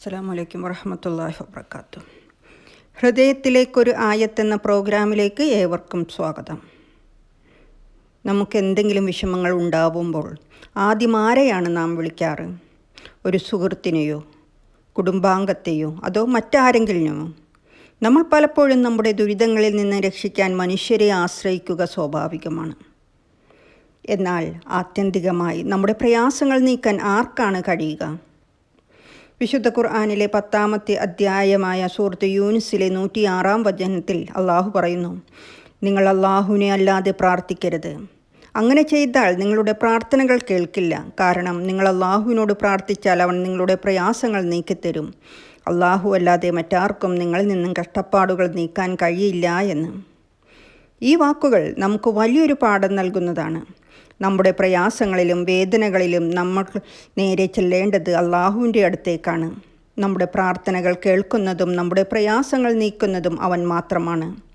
അസ്സാം വലൈക്കും വറഹമത്തല്ലാഹി വബർക്കാത്തു ഹൃദയത്തിലേക്കൊരു ആയത്തെന്ന പ്രോഗ്രാമിലേക്ക് ഏവർക്കും സ്വാഗതം. നമുക്ക് എന്തെങ്കിലും വിഷമങ്ങൾ ഉണ്ടാവുമ്പോൾ ആദ്യം ആരെയാണ് നാം വിളിക്കാറ്? ഒരു സുഹൃത്തിനെയോ കുടുംബാംഗത്തെയോ അതോ മറ്റാരെങ്കിലിനോ നമ്മൾ പലപ്പോഴും നമ്മുടെ ദുരിതങ്ങളിൽ നിന്ന് രക്ഷിക്കാൻ മനുഷ്യരെ ആശ്രയിക്കുക സ്വാഭാവികമാണ്. എന്നാൽ ആത്യന്തികമായി നമ്മുടെ പ്രയാസങ്ങൾ നീക്കാൻ ആർക്കാണ് കഴിയുക? വിശുദ്ധ ഖുർആാനിലെ പത്താമത്തെ അധ്യായമായ സൂറത്ത് യൂനിസിലെ നൂറ്റിയാറാം വചനത്തിൽ അള്ളാഹു പറയുന്നു നിങ്ങൾ അള്ളാഹുവിനെ അല്ലാതെ പ്രാർത്ഥിക്കരുത്. അങ്ങനെ ചെയ്താൽ നിങ്ങളുടെ പ്രാർത്ഥനകൾ കേൾക്കില്ല. കാരണം നിങ്ങൾ അള്ളാഹുവിനോട് പ്രാർത്ഥിച്ചാൽ അവൻ നിങ്ങളുടെ പ്രയാസങ്ങൾ നീക്കിത്തരും. അള്ളാഹു അല്ലാതെ മറ്റാർക്കും നിങ്ങളിൽ നിന്നും കഷ്ടപ്പാടുകൾ നീക്കാൻ കഴിയില്ല എന്ന്. ഈ വാക്കുകൾ നമുക്ക് വലിയൊരു പാഠം നൽകുന്നതാണ്. നമ്മുടെ പ്രയാസങ്ങളിലും വേദനകളിലും നമ്മൾ നേരെ ചെല്ലേണ്ടത് അള്ളാഹുവിന്റെ അടുത്തേക്കാണ്. നമ്മുടെ പ്രാർത്ഥനകൾ കേൾക്കുന്നതും നമ്മുടെ പ്രയാസങ്ങൾ നീക്കുന്നതും അവൻ മാത്രമാണ്.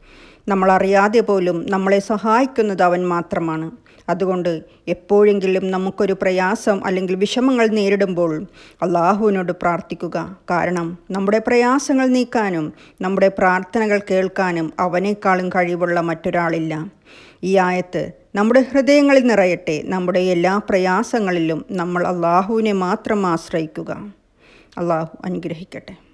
നമ്മളറിയാതെ പോലും നമ്മളെ സഹായിക്കുന്നത് അവൻ മാത്രമാണ്. അതുകൊണ്ട് എപ്പോഴെങ്കിലും നമുക്കൊരു പ്രയാസം അല്ലെങ്കിൽ വിഷമങ്ങൾ നേരിടുമ്പോൾ അള്ളാഹുവിനോട് പ്രാർത്ഥിക്കുക. കാരണം നമ്മുടെ പ്രയാസങ്ങൾ നീക്കാനും നമ്മുടെ പ്രാർത്ഥനകൾ കേൾക്കാനും അവനേക്കാളും കഴിവുള്ള മറ്റൊരാളില്ല. ഈ ആയത്ത് നമ്മുടെ ഹൃദയങ്ങളിൽ നിറയട്ടെ. നമ്മുടെ എല്ലാ പ്രയാസങ്ങളിലും നമ്മൾ അള്ളാഹുവിനെ മാത്രം ആശ്രയിക്കുക. അള്ളാഹു അനുഗ്രഹിക്കട്ടെ.